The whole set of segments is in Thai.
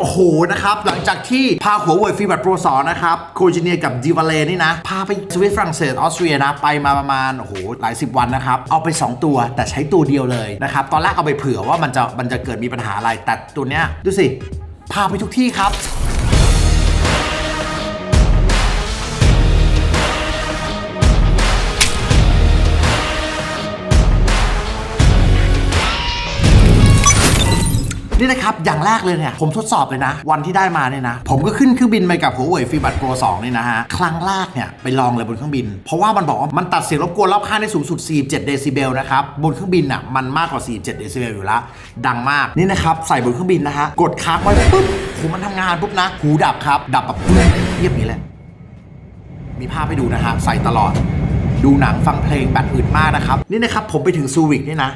โอ้โหนะครับ หลังจากที่พาหัวเว่ยฟีบัตโปรสอนะครับโคจิเนียกับดิวาเลนี่นะ พาไปสวิตฝรั่งเศสออสเตรียนะ ไปมาประมาณโอ้โหหลายสิบวันนะครับ เอาไป 2 ตัวแต่ใช้ตัวเดียวเลยนะครับ ตอนแรกเอาไปเผื่อว่ามันจะมันจะเกิดมีปัญหาอะไร แต่ตัวเนี้ยดูสิ พาไปทุกที่ครับ นะครับ อย่างแรกเลยเนี่ย ผมทดสอบเลยนะ วันที่ได้มาเนี่ยนะ ผมก็ขึ้นเครื่องบินไปกับหัวเว่ยฟีบัตโปร2นี่นะฮะ ครั้งแรกเนี่ยไปลองเลยบนเครื่องบิน เพราะว่ามันบอกว่ามันตัดเสียงรบกวนรอบข้างได้สูงสุด 47 เดซิเบลนะครับ บนเครื่องบินอะมันมากกว่า 47 เดซิเบลอยู่ล้วดังมาก นี่นะครับใส่บนเครื่องบินนะฮะ กดค้างไว้ปุ๊บโหมันทำงานปุ๊บนะ หูดับครับ ดับแบบเงียบอย่างนี้เลยมีภาพให้ดูนะฮะ ใส่ตลอด ดูหนังฟังเพลงแบบอื่นมากนะครับ นี่นะครับผมไปถึงซูริกนี่นะ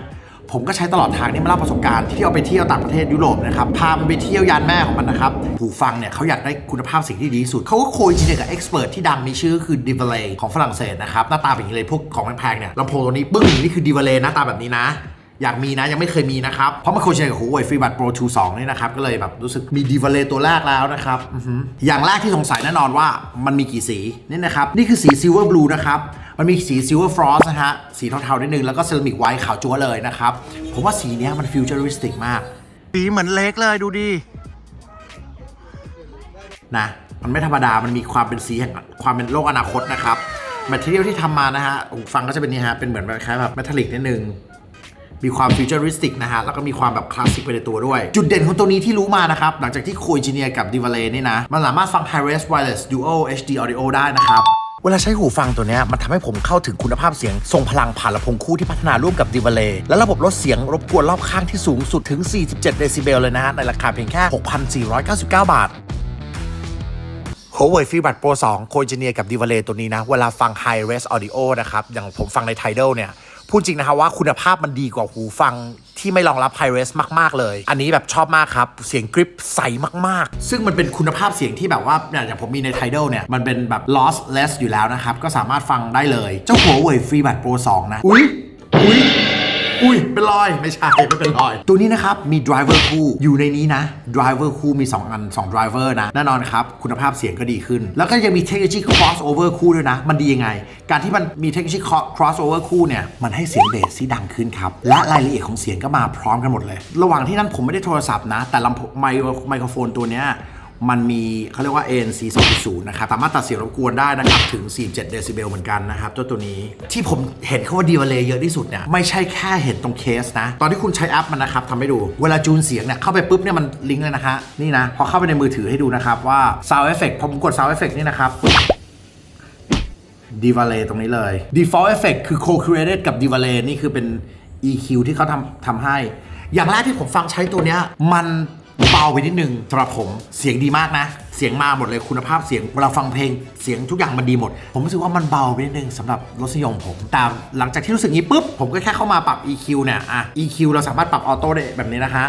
ผมก็ใช้ตลอดทางนี่มาเล่าประสบการณ์ที่เอาไปเที่ยวต่างประเทศยุโรปนะครับ พามันไปเที่ยวยานแม่ของมันนะครับหูฟังเนี่ยเขาอยากได้คุณภาพสียงที่ดีที่สุด เขาก็โคจริงกับเอ็กซ์เพรสที่ดังมีชื่อคือ d i v a l e ของฝรั่งเศสนะครับ หน้าตาเป็นอย่างนี้เลยพวกของแพงๆเนี่ยลำโพงตัวนี้ปึ้งนี่คือ d i v a l e หน้าตาแบบนี้นะอยากมีนะ ยังไม่เคยมีนะครับ เพราะมันโคเชกับ Huawei FreeBuds Pro 2 2นี่นะครับ ก็เลยแบบรู้สึกมีดีวเลตัวแรกแล้วนะครับ อย่างแรกที่สงสัยแน่นอนว่ามันมีกี่สี นี่นะครับ นี่คือสี Silver Blue นะครับ มันมีสี Silver Frost นะฮะ สีเทาๆนิดนึง แล้วก็เซรามิกไวท์ขาวจั๊วเลยนะครับ ผมว่าสีเนี้ยมันฟิวเจอริสติกมาก สีเหมือนเล็กเลยดูดินะ มันไม่ธรรมดา มันมีความเป็นสีแห่งความเป็นโลกอนาคตนะครับแมทเทียลที่ทำมานะฮะหูฟังก็จะเป็นนี่ฮะ เป็นเหมือนแบบคล้ายๆแบบเมทัลลิกนิดนึง มีความฟิวเจอริสติกนะฮะ แล้วก็มีความแบบคลาสสิกไปในตัวด้วย จุดเด่นของตัวนี้ที่รู้มานะครับ หลังจากที่โคจิเนียกับดิวาเลนี่นะ มันสามารถฟัง Hi-Res Wireless Duo HD Audio ได้นะครับ เวลาใช้หูฟังตัวนี้มันทำให้ผมเข้าถึงคุณภาพเสียงทรงพลังผ่านลำโพงคู่ที่พัฒนาร่วมกับดิวาเลและระบบลดเสียงรบกวนรอบข้างที่สูงสุดถึง 47 เดซิเบลเลยนะฮะในราคาเพียงแค่ 6,499 บาท Huawei FreeBuds Pro 2โคเจเนียกับ d i v a l e ตัวนี้นะ เวลาฟัง High Res Audio นะครับ อย่างผมฟังใน Tidal เนี่ย พูดจริงนะครับว่าคุณภาพมันดีกว่าหูฟังที่ไม่รองรับ High Res มาก ๆ เลย อันนี้แบบชอบมากครับ เสียงกริปใสมาก ๆ ซึ่งมันเป็นคุณภาพเสียงที่แบบว่าเนี่ยอย่างผมมีใน Tidal เนี่ย มันเป็นแบบ lossless อยู่แล้วนะครับ ก็สามารถฟังได้เลย เจ้า Huawei FreeBuds Pro 2นะ อุ้ยอุ้ย อุ้ยเป็นรอยไม่ใช่ไม่เป็นรอย ตัวนี้นะครับมี driver คู่อยู่ในนี้นะ driver คู่มี 2 อัน 2 driver นะแน่นอนครับ คุณภาพเสียงก็ดีขึ้น แล้วก็ยังมี technology crossover คู่ด้วยนะ มันดียังไง การที่มันมี technology crossover คู่เนี่ยมันให้เสียงเบสที่ดังขึ้นครับ และรายละเอียดของเสียงก็มาพร้อมกันหมดเลย ระหว่างที่นั้นผมไม่ได้โทรศัพท์นะ แต่ลำโพงไมโครโฟนตัวเนี้ย มันมีเขาเรียกว่า ANC 2.0 นะครับ สามารถตัดเสียงรบกวนได้นะครับ ถึง 47 เดซิเบลเหมือนกันนะครับเจ้าตัวนี้ที่ผมเห็นเขาว่าดีว a เลยเยอะที่สุดเนี่ยไม่ใช่แค่เห็นตรงเคสนะ ตอนที่คุณใช้แอปมันนะครับทำให้ดู เวลาจูนเสียงเนี่ยเข้าไปปุ๊บเนี่ยมันลิงก์เลยนะฮะนี่นะ พอเข้าไปในมือถือให้ดูนะครับว่า Sound Effect พอผมกด Sound Effect นี่นะครับ d i v a l e ตรงนี้เลย Default Effect คือ Co-created กับ d i v a l e นี่คือเป็น EQ ที่เขาทำทำให้ อย่างแรกที่ผมฟังใช้ตัวเนี้ยมัน เบาไปนิดนึงสำหรับผมเสียงดีมากนะ เสียงมาหมดเลยคุณภาพเสียงเวลาฟังเพลงเสียงทุกอย่างมันดีหมด ผมรู้สึกว่ามันเบาไปนิดนึงสำหรับรสนิยมผม แต่หลังจากที่รู้สึกนี้ปุ๊บผมก็แค่เข้ามาปรับ EQ เนี่ยอะ EQ เราสามารถปรับออโต้ได้แบบนี้นะฮะ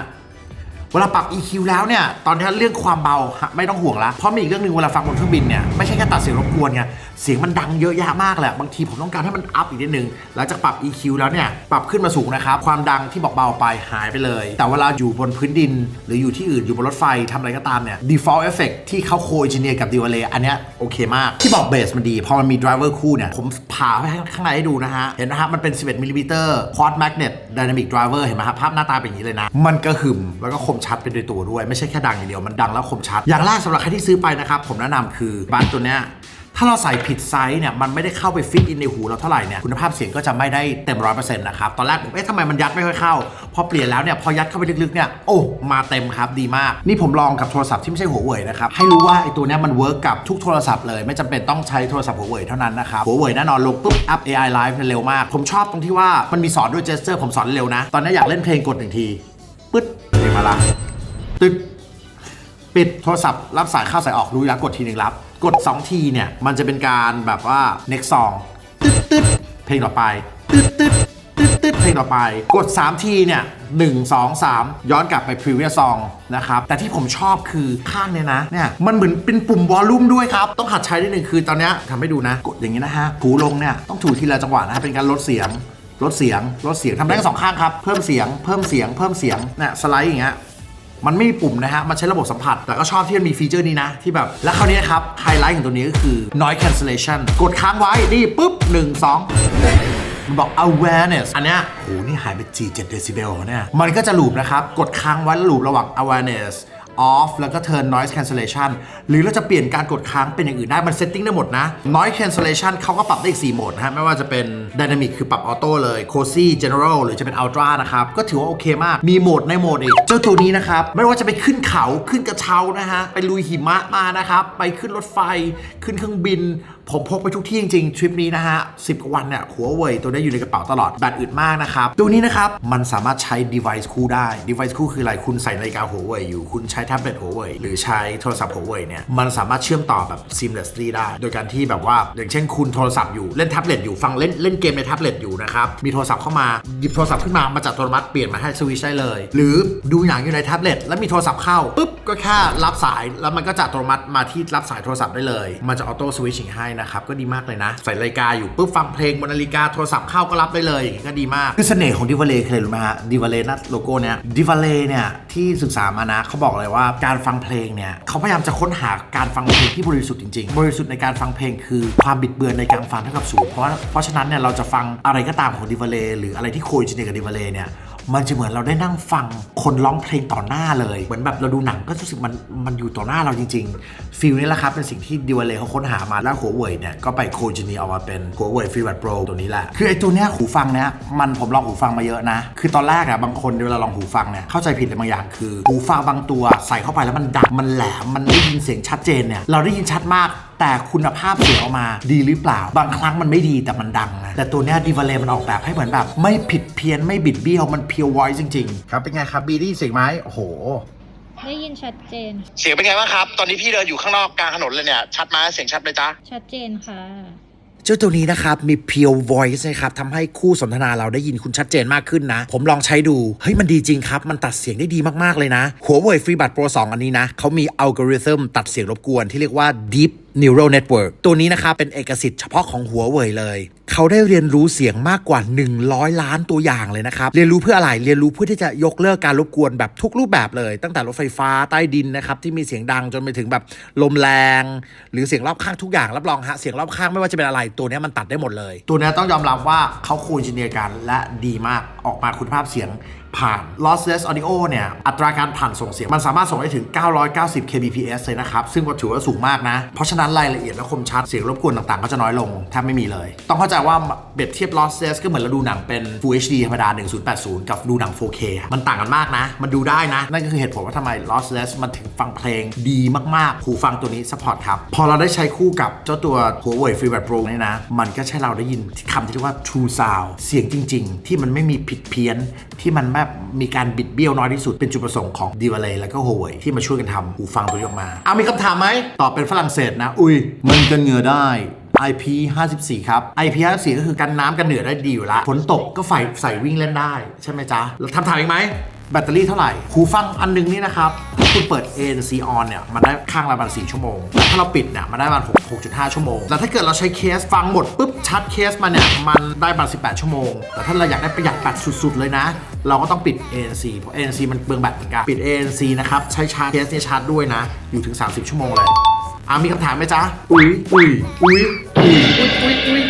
เวลาปรับ EQ แล้วเนี่ย ตอนนี้เรื่องความเบาไม่ต้องห่วงละ เพราะมีอีกเรื่องหนึ่งเวลาฟังบนเครื่องบินเนี่ย ไม่ใช่แค่ตัดเสียงรบกวนไง เสียงมันดังเยอะแยะมากแหละ บางทีผมต้องการให้มันอัพอีกนิดนึง หลังจากปรับ EQ แล้วเนี่ย ปรับขึ้นมาสูงนะครับ ความดังที่บอกเบาไปหายไปเลย แต่เวลาอยู่บนพื้นดิน หรืออยู่ที่อื่นอยู่บนรถไฟทำอะไรก็ตามเนี่ย default effect ที่เขาโคเ n เนียกับ d i v a l e อันเนี้ยโอเคมาก ที่บอกเบสมันดี พอมันมี driver คู่เนี่ย ผมผ่าไปข้างในให้ดูนะฮะ เห็นนะฮะ มันเป็น 11มิลลิเมตร quad magnet dynamic driver เห็นไหมครับภาพหน้าตาเป็นอย่างนี้เลยนะ มันก็หึมแล้วก็คมชัดเป็นดยตัวด้วย ไม่ใช่แค่ดังอย่างเดียวมันดังแล้วคมชัด อย่างแรกสำหรับใครที่ซื้อไปนะครับผมแนะนำคือบันตัวเนี้ยถ้าเราใส่ผิดไซส์เนี่ยมันไม่ได้เข้าไปฟิตอินในหูเราเท่าไหร่เนี่ยคุณภาพเสียงก็จะไม่ได้เต็มร้อยเปอร์เซ็นต์นะครับตอนแรกผมเอ๊ะทำไมมันยัดไม่ค่อยเข้า พอเปลี่ยนแล้วเนี่ยพอยัดเข้าไปลึกๆเนี่ยโอ้มาเต็มครับดีมาก นี่ผมลองกับโทรศัพท์ที่ไม่ใช่หัวเว่ยนะครับให้รู้ว่าไอ้ตัวเนี้ยมันเวิร์กกับทุกโทรศัพท์เลยไม่จำเป็นต้องใช้โทรศัพท์หัวเว่ยเท่านั้นนะครับหัวเว่ยแน่นอนลงปุ๊บอัพ AI Live เนี่ยเร็วมาก ผมชอบตรงที่ว่ามันมีสอนด้วยเจสเจอร์ผมสอนเร็วนะตอนนี้อยากเล่นเพลงกดหนึ่งทีปึ๊ด มาละตึ๊ดปิดโทรศัพท์รับสายเข้าสายออกรู้แล้วกดทีหนึ่งรับ กด 2 ทีเนี่ย มันจะเป็นการแบบว่า next song ตึ๊ดตึ๊ดเพลงต่อไป ตึ๊ดตึ๊ดตึ๊ดตึ๊ดเพลงต่อไป กด 3 ทีเนี่ย1 2 3ย้อนกลับไป previous song นะครับ แต่ที่ผมชอบคือข้างเนี่ยนะ เนี่ย มันเหมือนเป็นปุ่มวอลลุ่มด้วยครับ ต้องหัดใช้นิดนึงคือตอนนี้ทำให้ดูนะ กดอย่างนี้นะฮะถูลงเนี่ย ต้องถูทีละจังหวะนะ เป็นการลดเสียง ลดเสียงลดเสียงทำได้ทั้งสองข้างครับ เพิ่มเสียงเพิ่มเสียงเพิ่มเสียงเนี่ยสไลด์อย่างเงี้ยมันไม่มีปุ่มนะฮะ มันใช้ระบบสัมผัส แต่ก็ชอบที่มันมีฟีเจอร์นี้นะ ที่แบบ แล้วคราวนี้นะครับ ไฮไลท์ของตัวนี้ก็คือ noise cancellation กดค้างไว้ นี่ปุ๊บ 1 2 มันบอก awareness อันเนี้ยโห นี่หายไป4-7 decibel เนี่ย มันก็จะลูปนะครับ กดค้างไว้แล้วลูประหว่าง awareness off แล้วก็ turn noise cancellation หรือเราจะเปลี่ยนการกดค้างเป็นอย่างอื่นได้ มันเซตติ้งได้หมดนะ noise cancellation เขาก็ปรับได้อีก 4 โหมดนะฮะ ไม่ว่าจะเป็น dynamic คือปรับออโต้เลย cozy general หรือจะเป็น ultra นะครับ ก็ถือว่าโอเคมาก มีโหมดในโหมดอีก เจ้าตัวนี้นะครับ ไม่ว่าจะไปขึ้นเขาขึ้นกระเช้านะฮะ ไปลุยหิมะมานะครับ ไปขึ้นรถไฟขึ้นเครื่องบิน ผมพกไปทุกที่จริงๆทริปนี้นะฮะ10กว่าวันเนี่ยหัวเว่ยตัวนี้อยู่ในกระเป๋าตลอดแบตอึดมากนะครับ ตัวนี้นะครับ มันสามารถใช้ device คู่ได้ device คู่คืออะไรคุณใส่นาฬิกาหัวเว่ยอยู่ คุณใช้แท็บเล็ตหัวเว่ยหรือใช้โทรศัพท์หัวเว่ยเนี่ยมันสามารถเชื่อมต่อแบบ seamlessly ได้ โดยการที่แบบว่าอย่างเช่นคุณโทรศัพท์อยู่เล่นแท็บเล็ตอยู่ฟังเล่นเล่นเกมในแท็บเล็ตอยู่นะครับมีโทรศัพท์เข้ามาหยิบโทรศัพท์ขึ้นมามาจากอัตโนมัติเปลี่ยนมาให้สวิชได้เลย หรือดูหนังอยู่ในแท็บเล็ตแล้วมีโทรศัพท์เข้าปุ๊บก็แค่รับสายแล้วมันก็จะอัตโนมัติมาที่รับสายโทรศัพท์ได้เลย มันจะออโต้สวิตชิ่งให้นะครับก็ดีมากเลยนะ ใส่นาฬิกาอยู่ปุ๊บฟังเพลงบนนาฬิกาโทรศัพท์เข้าก็รับได้เลยอย่างนี้ก็ดีมาก คือเสน่ห์ของดิวาเลคืออะไรรู้ไหมฮะดิวาเลนะโลโก้เนี้ยดิวาเลเนี่ยที่ศึกษามานะเขาบอกเลยว่าการฟังเพลงเนี่ยเขาพยายามจะค้นหาการฟังเพลงที่บริสุทธิ์จริงๆ บริสุทธิ์ในการฟังเพลงคือความบิดเบือนในการฟังเท่ากับศูนย์เพราะว่าเพราะฉะนั้นเนี่ยเราจะฟังอะไรก็ตามของดิวาเลหรืออะไรที่โคจริงกับดิวาเลเนี่ย มันจะเหมือนเราได้นั่งฟังคนร้องเพลงต่อหน้าเลย เหมือนแบบเราดูหนังก็รู้สึกมันมันอยู่ต่อหน้าเราจริงๆฟิลนี้แหละครับเป็นสิ่งที่ดิวเลเขาค้นหามาแล้วหัวเว่ยเนี่ยก็ไปโคจินีออกมาเป็นหัวเว่ยฟีบัตโปรตัวนี้แหละคือไอ้ตัวเนี้ยหูฟังเนี้ยมันผมลองหูฟังมาเยอะนะ คือตอนแรกอะบางคนเวลาลองหูฟังเนี่ยเข้าใจผิดเลยบางอย่างคือ หูฟังบางตัวใส่เข้าไปแล้วมันดังมันแหลมมันได้ยินเสียงชัดเจนเนี่ยเราได้ยินชัดมากแต่คุณภาพเสียงออกมาดีหรือเปล่า บางครั้งมันไม่ดีแต่มันดังนะแต่ตัวเนี้ยดีวาเลมันออกแบบให้เหมือนแบบ ไม่ผิดเพี้ยนไม่บิดเบี้ยวมันเพียวไวจริง ๆ ครับเป็นไงครับบีดี้เสียงไหมโอ้โห ได้ยินชัดเจน เสียงเป็นไงบ้างครับ ตอนนี้พี่เดินอยู่ข้างนอกกลางถนนเลยเนี่ย ชัดไหมเสียงชัดไหมจ๊ะชัดเจนค่ะ เจ้าตัวนี้นะครับมี Pure Voice นะครับทำให้คู่สนทนาเราได้ยินคุณชัดเจนมากขึ้นนะ ผมลองใช้ดู เฮ้ย มันดีจริงครับ มันตัดเสียงได้ดีมาก ๆ เลยนะ หัวเว่ย FreeBuds Pro 2อันนี้นะเขามีอัลกอริทึมตัดเสียงรบกวนที่เรียกว่า Deep Neural Network ตัวนี้นะครับเป็นเอกสิทธิ์เฉพาะของหัวเว่ยเลย เขาได้เรียนรู้เสียงมากกว่า 100 ล้านตัวอย่างเลยนะครับ เรียนรู้เพื่ออะไร เรียนรู้เพื่อที่จะยกเลิกการรบกวนแบบทุกรูปแบบเลย ตั้งแต่รถไฟฟ้าใต้ดินนะครับที่มีเสียงดังจนไปถึงแบบลมแรง หรือเสียงรอบข้างทุกอย่างรับรองฮะเสียงรอบข้างไม่ว่าจะเป็นอะไรตัวนี้มันตัดได้หมดเลย ตัวนี้ต้องยอมรับว่าเขาคูณจินเนียร์กันและดีมากออกมาคุณภาพเสียง ผ่าน lossless audio เนี่ยอัตราการผ่านส่งเสียง มันสามารถส่งได้ถึง 990 kbps เลยนะครับ ซึ่งก็ถือว่าสูงมากนะ เพราะฉะนั้นรายละเอียดและคมชัดเสียงรบกวนต่างๆ ก็จะน้อยลงแทบไม่มีเลย ต้องเข้าใจว่าเปรียบเทียบ lossless ก็เหมือนเราดูหนังเป็น Full HD ธรรมดา 1080 กับดูหนัง 4K อะมันต่างกันมากนะ มันดูได้นะ นั่นก็คือเหตุผลว่าทำไม lossless มันถึงฟังเพลงดีมากๆหูฟังตัวนี้ support ครับ พอเราได้ใช้คู่กับเจ้าตัว Huawei FreeBuds Pro เนี่ยนะ มันก็ใช้เราได้ยินคำที่เรียกว่า true sound เสียงจริง ๆ ที่มันไม่มีผิดเพี้ยนที่มันแบมีการบิดเบี้ยวน้อยที่สุดเป็นจุดประสงค์ของ d i v a l e แล้วก็ Huawei ที่มาช่วยกันทำหูฟังตัวนี้ออกมาเอามีคำถามไหมตอบเป็นฝรั่งเศสนะ อุ้ยมันกันเหงื่อได้ IP 54 ครับ IP 54 ก็คือกันน้ำกันเหนือได้ดีอยู่ละฝนตกก็ใส่ใส่วิ่งเล่นได้ ใช่ไหมจ๊ะแล้วทำถามอีกไหมแบตเตอรี่เท่าไหร่หูฟังอันนึงนี่นะครับถ้าคุณเปิด ANC on เนี่ย มันได้ข้างละประมาณ4ชั่วโมงแต่ถ้าเราปิดเนี่ย มันได้ประมาณ6 6.5ชั่วโมงแต่ถ้าเกิดเราใช้เคสฟังหมดปุ๊บชัดเคสมาเนี่ย มันได้ประมาณ18 ชั่วโมง แต่ถ้าเราอยากได้ประหยัดแบตสุด ๆ เลยนะ เราก็ต้องปิด ANC เพราะ ANC มันเปลืองแบตเหมือนกันปิด ANC นะครับ ใช้ชาร์จเคสเนี่ยชาร์จด้วยนะ อยู่ถึง 30 ชั่วโมงเลยอ่ามีคำถามไหมจ๊ะอุ้ยอุ้ยอุ้ยอุ้ยอุ้ยอุ้ยอุ้ย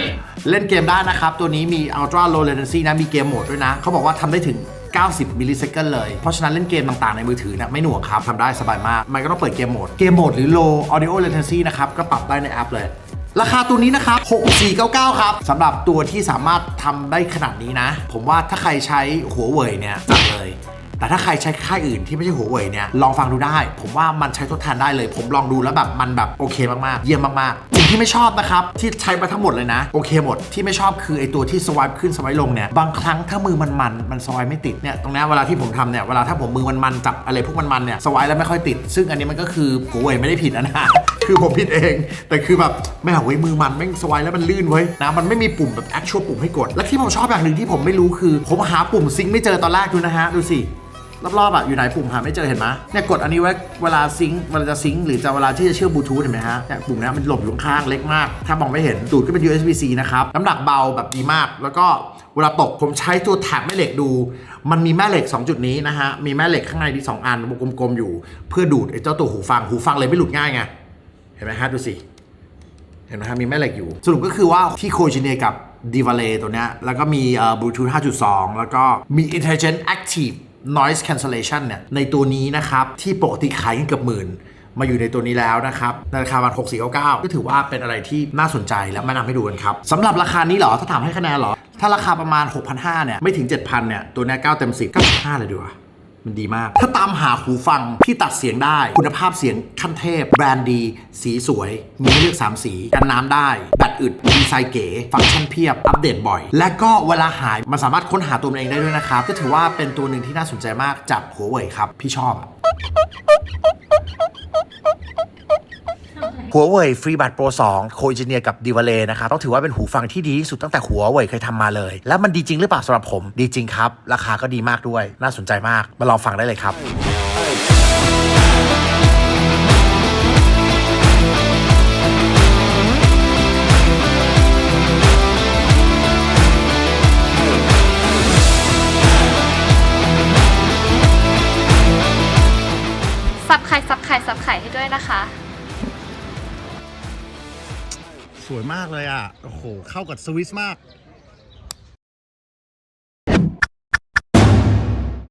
เล่นเกมได้นะครับ ตัวนี้มี Ultra Low Latency นะ มีเกมโหมดด้วยนะ เขาบอกว่าทำได้ถึง 90 มิลลิเซคันเลย เพราะฉะนั้นเล่นเกมต่างๆ ในมือถือเนี่ยไม่หน่วงครับทำได้สบายมาก มันก็ต้องเปิดเกมโหมด เกมโหมดหรือ Low Audio Latency นะครับ ก็ปรับได้ในแอปเลย ราคาตัวนี้นะครับ 6499 ครับสำหรับตัวที่สามารถทำได้ขนาดนี้นะ ผมว่าถ้าใครใช้หัวเว่ยเนี่ยจัดเลย แต่ถ้าใครใช้ค่ายอื่นที่ไม่ใช่หัวเว่ยเนี่ย ลองฟังดูได้ ผมว่ามันใช้ทดแทนได้เลย ผมลองดูแล้วแบบมันแบบโอเคมากๆ เยี่ยมมากๆ ที่ไม่ชอบนะครับ ที่ใช้มาทั้งหมดเลยนะ โอเคหมดที่ไม่ชอบคือไอตัวที่สวายขึ้นสวายลงเนี่ยบางครั้งถ้ามือมันมันมันสวายไม่ติดเนี่ยตรงนี้เวลาที่ผมทำเนี่ยเวลาถ้าผมมือมันมันจับอะไรพวกมันมันเนี่ยสวายแล้วไม่ค่อยติด ซึ่งอันนี้มันก็คือหัวเว่ไม่ได้ผิดนะนะคือผมผิดเอง แต่คือแบบแม่เว้ยมือมันแม่งสวายแล้วมันลื่นเว้ยนะมันไม่มีปุ่มแบบ actual ปุ่มให้กด และที่ผมชอบอย่างหนึ่งที่ผมไม่รู้คือ ผมหาปุ่มซิงค์ไม่เจอตอนแรกดูนะฮะดูสิ รอบๆอะอยู่ไหนปุ่มหาไม่เจอเห็นไหมเนี่ยกดอันนี้ไว้เวลาซิงค์เวลาจะซิงค์หรือจะเวลาที่จะเชื่อมบลูทูธเห็นไหมฮะเนี่ยปุ่มนี้มันหลบอยู่ข้างๆเล็กมาก ถ้ามองไม่เห็นดูดก็เป็น USB-C นะครับน้ำหนักเบาแบบดีมาก แล้วก็เวลาตกผมใช้ตัวแท็บแม่เหล็กดู มันมีแม่เหล็ก 2 จุดนี้นะฮะมีแม่เหล็กข้างในที่สองอันวงกลมๆอยู่ เพื่อดูดไอ้เจ้าตัวหูฟังหูฟังเลยไม่หลุดง่ายไงเห็นไหมฮะดูสิเห็นไหมครับมีแม่เหล็กอยู่ สรุปก็คือว่าที่โคจิเนกับ d i v a l e ตัวเนี้ยแล้วก็มีบลูทูธ5.2 แล้วก็มี Intelligent Active Noise Cancellation เนี่ยในตัวนี้นะครับที่ปกติขายกันเกือบหมื่นมาอยู่ในตัวนี้แล้วนะครับในราคาประมาณ6499 ก็ถือว่าเป็นอะไรที่น่าสนใจและแนะนำให้ดูกันครับสำหรับราคานี้เหรอ ถ้าถามให้คะแนนเหรอ ถ้าราคาประมาณ 6,500เนี่ยไม่ถึง 7,000เนี่ยตัวนี้9เต็ม10 9.5 เลยดีกว่า มันดีมาก ถ้าตามหาหูฟังที่ตัดเสียงได้ คุณภาพเสียงขั้นเทพ แบรนด์ดี สีสวย มีให้เลือก 3 สี กันน้ำได้ แบตอึด ดีไซน์เก๋ ฟังก์ชันเพียบ อัปเดตบ่อย และก็เวลาหายมันสามารถค้นหาตัวมันเองได้ด้วยนะครับ ก็ถือว่าเป็นตัวหนึ่งที่น่าสนใจมากจากหัวเว่ยครับ พี่ชอบ หัวเว่ยฟรีบัตโปร2โคจิเนียกับดีวาเลนะครับต้องถือว่าเป็นหูฟังที่ดีที่สุดตั้งแต่หัวเว่ยเคยทำมาเลย แล้วมันดีจริงหรือเปล่าสำหรับผม ดีจริงครับ ราคาก็ดีมากด้วย น่าสนใจมากมาลองฟังได้เลยครับซับ มากเลยอะ โอ้โห เข้ากับสวิสมาก